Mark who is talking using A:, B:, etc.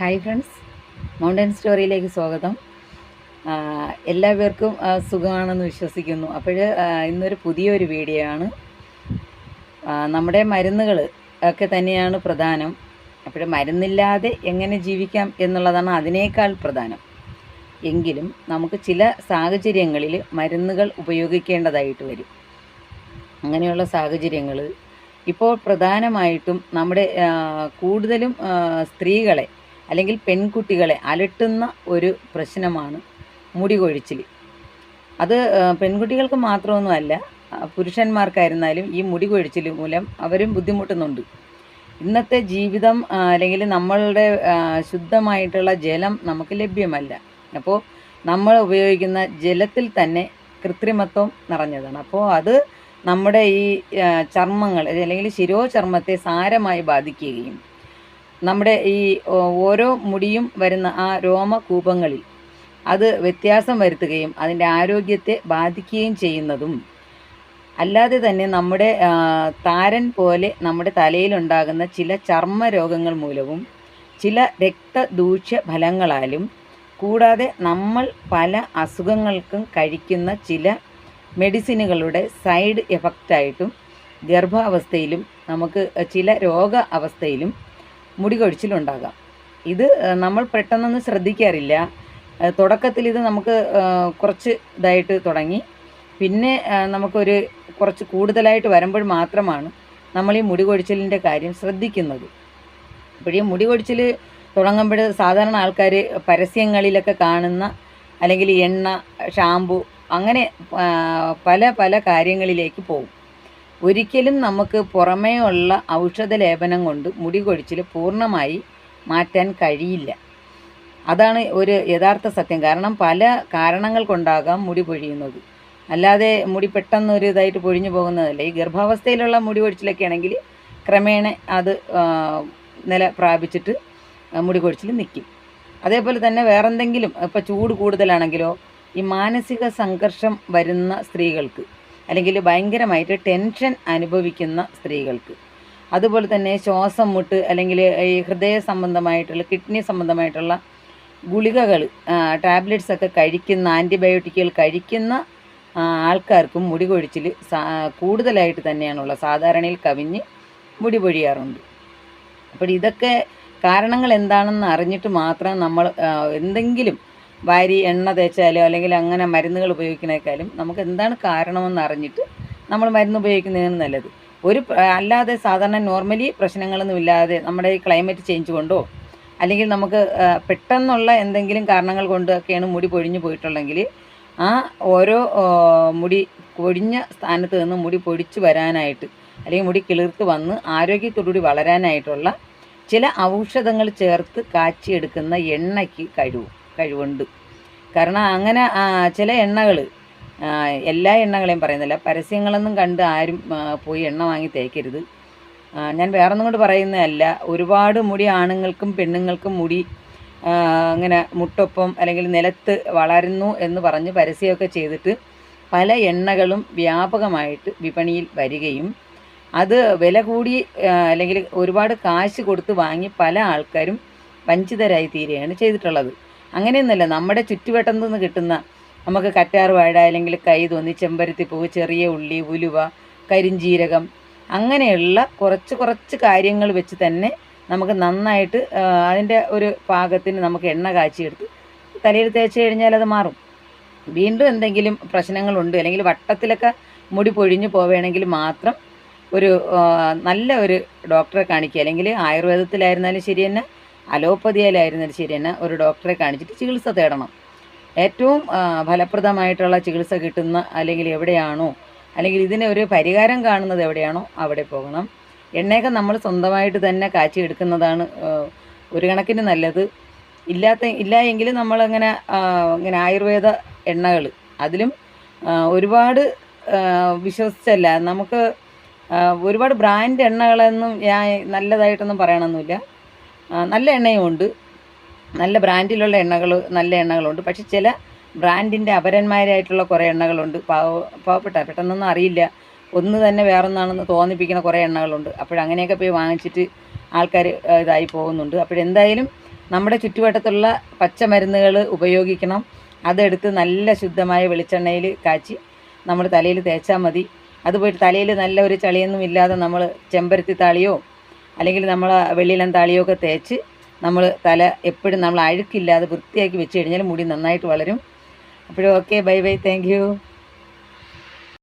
A: Hi friends. Mountain സ്റ്റോറിയിലേക്ക് സ്വാഗതം. എല്ലാവർക്കും സുഖമാണെന്ന് വിശ്വസിക്കുന്നു. അപ്പോൾ ഇന്നൊരു പുതിയൊരു വീഡിയോ ആണ്. നമ്മുടെ മരുന്നുകൾ ഒക്കെ തന്നെയാണ് പ്രധാനം. അപ്പോൾ മരുന്നില്ലാതെ എങ്ങനെ ജീവിക്കാം എന്നുള്ളതാണ് അതിനേക്കാൾ പ്രധാനം. എങ്കിലും നമുക്ക് ചില സാഹചര്യങ്ങളിൽ മരുന്നുകൾ ഉപയോഗിക്കേണ്ടതായിട്ട് വരും. അങ്ങനെയുള്ള സാഹചര്യങ്ങൾ ഇപ്പോൾ പ്രധാനമായിട്ടും നമ്മുടെ കൂടുതലും സ്ത്രീകളെ അല്ലെങ്കിൽ പെൺകുട്ടികളെ അലട്ടുന്ന ഒരു പ്രശ്നമാണ് മുടി കൊഴിച്ചിൽ അത് പെൺകുട്ടികൾക്ക് മാത്രമൊന്നുമല്ല പുരുഷന്മാർക്കായിരുന്നാലും ഈ മുടി കൊഴിച്ചിൽ മൂലം അവരും ബുദ്ധിമുട്ടുന്നുണ്ട്. ഇന്നത്തെ ജീവിതം അല്ലെങ്കിൽ നമ്മളുടെ ശുദ്ധമായിട്ടുള്ള ജലം നമുക്ക് ലഭ്യമല്ല. അപ്പോൾ നമ്മൾ ഉപയോഗിക്കുന്ന ജലത്തിൽ തന്നെ കൃത്രിമത്വം നിറഞ്ഞതാണ്. അപ്പോൾ അത് നമ്മുടെ ഈ ചർമ്മങ്ങൾ അല്ലെങ്കിൽ ശിരോചർമ്മത്തെ സാരമായി ബാധിക്കുകയും നമ്മുടെ ഈ ഓരോ മുടിയും വരുന്ന ആ രോമകൂപങ്ങളിൽ അത് വ്യത്യാസം വരുത്തുകയും അതിന്റെ ആരോഗ്യത്തെ ബാധിക്കുകയും ചെയ്യുന്നതും. അല്ലാതെ തന്നെ നമ്മുടെ താരൻ പോലെ നമ്മുടെ തലയിലുണ്ടാകുന്ന ചില ചർമ്മ രോഗങ്ങൾ മൂലവും ചില രക്തദൂഷ്യ ഫലങ്ങളാലും കൂടാതെ നമ്മൾ പല അസുഖങ്ങൾക്കും കഴിക്കുന്ന ചില മെഡിസിനുകളുടെ സൈഡ് എഫക്റ്റായിട്ടും ഗർഭാവസ്ഥയിലും നമുക്ക് ചില രോഗ അവസ്ഥയിലും മുടി കൊഴിച്ചിലുണ്ടാകാം. ഇത് നമ്മൾ പെട്ടെന്നൊന്നും ശ്രദ്ധിക്കാറില്ല. തുടക്കത്തിൽ ഇത് നമുക്ക് കുറച്ച് ഇതായിട്ട് തുടങ്ങി. പിന്നെ നമുക്കൊരു കുറച്ച് കൂടുതലായിട്ട് വരുമ്പോൾ മാത്രമാണ് നമ്മൾ ഈ മുടി കൊഴിച്ചിലിന്റെ കാര്യം ശ്രദ്ധിക്കുന്നത്. അപ്പോൾ ഈ മുടി കൊഴിച്ചിൽ തുടങ്ങുമ്പോൾ സാധാരണ ആൾക്കാർ പരസ്യങ്ങളിലൊക്കെ കാണുന്ന അല്ലെങ്കിൽ എണ്ണ ഷാമ്പു അങ്ങനെ പല പല കാര്യങ്ങളിലേക്ക് പോകും. ഒരിക്കലും നമുക്ക് പുറമേ ഉള്ള ഔഷധ ലേപനം കൊണ്ട് മുടി കൊഴിച്ചിൽ പൂർണമായി മാറ്റാൻ കഴിയില്ല. അതാണ് ഒരു യഥാർത്ഥ സത്യം. കാരണം പല കാരണങ്ങൾ കൊണ്ടാകാം മുടി പൊഴിയുന്നത്. അല്ലാതെ മുടി പെട്ടെന്ന് ഒരു ഇതായിട്ട് പൊഴിഞ്ഞു പോകുന്നതല്ല. ഈ ഗർഭാവസ്ഥയിലുള്ള മുടി കൊഴിച്ചിലൊക്കെ ആണെങ്കിൽ ക്രമേണ അത് നില പ്രാപിച്ചിട്ട് മുടി കൊഴിച്ചിൽ നിൽക്കും അതേപോലെ തന്നെ വേറെന്തെങ്കിലും ഇപ്പോൾ ചൂട് കൂടുതലാണെങ്കിലോ ഈ മാനസിക സംഘർഷം വരുന്ന സ്ത്രീകൾക്ക് അല്ലെങ്കിൽ ഭയങ്കരമായിട്ട് ടെൻഷൻ അനുഭവിക്കുന്ന സ്ത്രീകൾക്ക്. അതുപോലെ തന്നെ ശ്വാസം മുട്ട് അല്ലെങ്കിൽ ഈ ഹൃദയ സംബന്ധമായിട്ടുള്ള കിഡ്നി സംബന്ധമായിട്ടുള്ള ഗുളികകൾ ടാബ്ലറ്റ്സ് ഒക്കെ കഴിക്കുന്ന ആന്റിബയോട്ടിക്കുകൾ കഴിക്കുന്ന ആൾക്കാർക്കും മുടി കൊഴിച്ചിൽ കൂടുതലായിട്ട് തന്നെയാണുള്ളത്. സാധാരണയിൽ കവിഞ്ഞ് മുടി പൊഴിയാറുണ്ട്. അപ്പോൾ ഇതൊക്കെ കാരണങ്ങൾ എന്താണെന്ന് അറിഞ്ഞിട്ട് മാത്രം നമ്മൾ എന്തെങ്കിലും വാരി എണ്ണ തേച്ചാലോ അല്ലെങ്കിൽ അങ്ങനെ മരുന്നുകൾ ഉപയോഗിക്കുന്നേക്കാളും നമുക്ക് എന്താണ് കാരണമെന്ന് അറിഞ്ഞിട്ട് നമ്മൾ മരുന്ന് ഉപയോഗിക്കുന്നതിന് നല്ലത്. ഒരു അല്ലാതെ സാധാരണ നോർമലി പ്രശ്നങ്ങളൊന്നും ഇല്ലാതെ നമ്മുടെ ഈ ക്ലൈമറ്റ് ചേഞ്ച് കൊണ്ടോ അല്ലെങ്കിൽ നമുക്ക് പെട്ടെന്നുള്ള എന്തെങ്കിലും കാരണങ്ങൾ കൊണ്ടൊക്കെയാണ് മുടി പൊഴിഞ്ഞു പോയിട്ടുള്ളെങ്കിൽ ആ ഓരോ മുടി പൊഴിഞ്ഞ സ്ഥാനത്ത് നിന്ന് മുടി പൊടിച്ചു വരാനായിട്ട് അല്ലെങ്കിൽ മുടി കിളിർത്ത് വന്ന് ആരോഗ്യത്തോടുകൂടി വളരാനായിട്ടുള്ള ചില ഔഷധങ്ങൾ ചേർത്ത് കാച്ചിയെടുക്കുന്ന എണ്ണയ്ക്ക് കഴിവ്. കഴിവുണ്ട്. കാരണം അങ്ങനെ ചില എണ്ണകൾ എല്ലാ എണ്ണകളെയും പറയുന്നില്ല. പരസ്യങ്ങളൊന്നും കണ്ട് ആരും പോയി എണ്ണ വാങ്ങി തേക്കരുത്. ഞാൻ വേറൊന്നും കൊണ്ട് പറയുന്നതല്ല. ഒരുപാട് മുടി ആണുങ്ങൾക്കും പെണ്ണുങ്ങൾക്കും മുടി അങ്ങനെ മുട്ടൊപ്പം അല്ലെങ്കിൽ നിലത്ത് വളരുന്നു എന്ന് പറഞ്ഞ് പരസ്യമൊക്കെ ചെയ്തിട്ട് പല എണ്ണകളും വ്യാപകമായിട്ട് വിപണിയിൽ വരികയും അത് വില കൂടി അല്ലെങ്കിൽ ഒരുപാട് കാശ് കൊടുത്ത് വാങ്ങി പല ആൾക്കാരും വഞ്ചിതരായി തീരുകയാണ് ചെയ്തിട്ടുള്ളത്. അങ്ങനെയൊന്നുമല്ല. നമ്മുടെ ചുറ്റുവട്ടത്തു നിന്ന് കിട്ടുന്ന നമുക്ക് കറ്റാർ വാഴ അല്ലെങ്കിൽ കൈ തോന്നി ചെമ്പരത്തി പൂവ് ചെറിയ ഉള്ളി ഉലുവ കരിഞ്ജീരകം അങ്ങനെയുള്ള കുറച്ച് കുറച്ച് കാര്യങ്ങൾ വെച്ച് തന്നെ നമുക്ക് നന്നായിട്ട് അതിന്റെ ഒരു പാകത്തിന് നമുക്ക് എണ്ണ കാച്ചിയെടുത്ത് തലയിൽ തേച്ച് കഴിഞ്ഞാൽ അത് മാറും. വീണ്ടും എന്തെങ്കിലും പ്രശ്നങ്ങളുണ്ട് അല്ലെങ്കിൽ വട്ടത്തിലൊക്കെ മുടി പൊഴിഞ്ഞു പോവുകയാണെങ്കിൽ മാത്രം ഒരു നല്ല ഒരു ഡോക്ടറെ കാണിക്കുക. അല്ലെങ്കിൽ ആയുർവേദത്തിലായിരുന്നാലും ശരി തന്നെ അലോപ്പതിയിലായിരുന്നാലും ശരി തന്നെ ഒരു ഡോക്ടറെ കാണിച്ചിട്ട് ചികിത്സ തേടണം. ഏറ്റവും ഫലപ്രദമായിട്ടുള്ള ചികിത്സ കിട്ടുന്ന അല്ലെങ്കിൽ എവിടെയാണോ അല്ലെങ്കിൽ ഇതിന് ഒരു പരിഹാരം കാണുന്നത് എവിടെയാണോ അവിടെ പോകണം. എണ്ണയൊക്കെ നമ്മൾ സ്വന്തമായിട്ട് തന്നെ കാച്ചി എടുക്കുന്നതാണ് ഒരു കണക്കിന് നല്ലത്. ഇല്ലാത്ത ഇല്ല എങ്കിൽ നമ്മളങ്ങനെ ഇങ്ങനെ ആയുർവേദ എണ്ണകൾ അതിലും ഒരുപാട് വിശ്വസിച്ചല്ല. നമുക്ക് ഒരുപാട് ബ്രാൻഡ് എണ്ണകളൊന്നും ഞാൻ നല്ലതായിട്ടൊന്നും പറയണമെന്നില്ല നല്ല എണ്ണയും ഉണ്ട് നല്ല ബ്രാൻഡിലുള്ള എണ്ണകൾ നല്ല എണ്ണകളുണ്ട്. പക്ഷെ ചില ബ്രാൻഡിന്റെ അപരന്മാരായിട്ടുള്ള കുറേ എണ്ണകളുണ്ട്. പാവ പാവപ്പെട്ട പെട്ടെന്നൊന്നും അറിയില്ല. ഒന്ന് തന്നെ വേറൊന്നാണെന്ന് തോന്നിപ്പിക്കുന്ന കുറേ എണ്ണകളുണ്ട്. അപ്പോഴങ്ങനെയൊക്കെ പോയി വാങ്ങിച്ചിട്ട് ആൾക്കാർ ഇതായി പോകുന്നുണ്ട്. അപ്പോഴെന്തായാലും നമ്മുടെ ചുറ്റുവട്ടത്തുള്ള പച്ചമരുന്നുകൾ ഉപയോഗിക്കണം. അതെടുത്ത് നല്ല ശുദ്ധമായ വെളിച്ചെണ്ണയിൽ കാച്ചി നമ്മൾ തലയിൽ തേച്ചാൽ മതി. അത് പോയിട്ട് തലയിൽ നല്ല ഒരു ചളിയൊന്നും ഇല്ലാതെ നമ്മൾ ചെമ്പരത്തി താളിയോ അല്ലെങ്കിൽ നമ്മൾ വെള്ളിയിലം താളിയൊക്കെ തേച്ച് നമ്മൾ തല എപ്പോഴും നമ്മൾ അഴുക്കില്ലാതെ വൃത്തിയാക്കി വെച്ച് കഴിഞ്ഞാൽ മുടി നന്നായിട്ട് വളരും. അപ്പോഴും ഓക്കെ ബൈ ബൈ താങ്ക്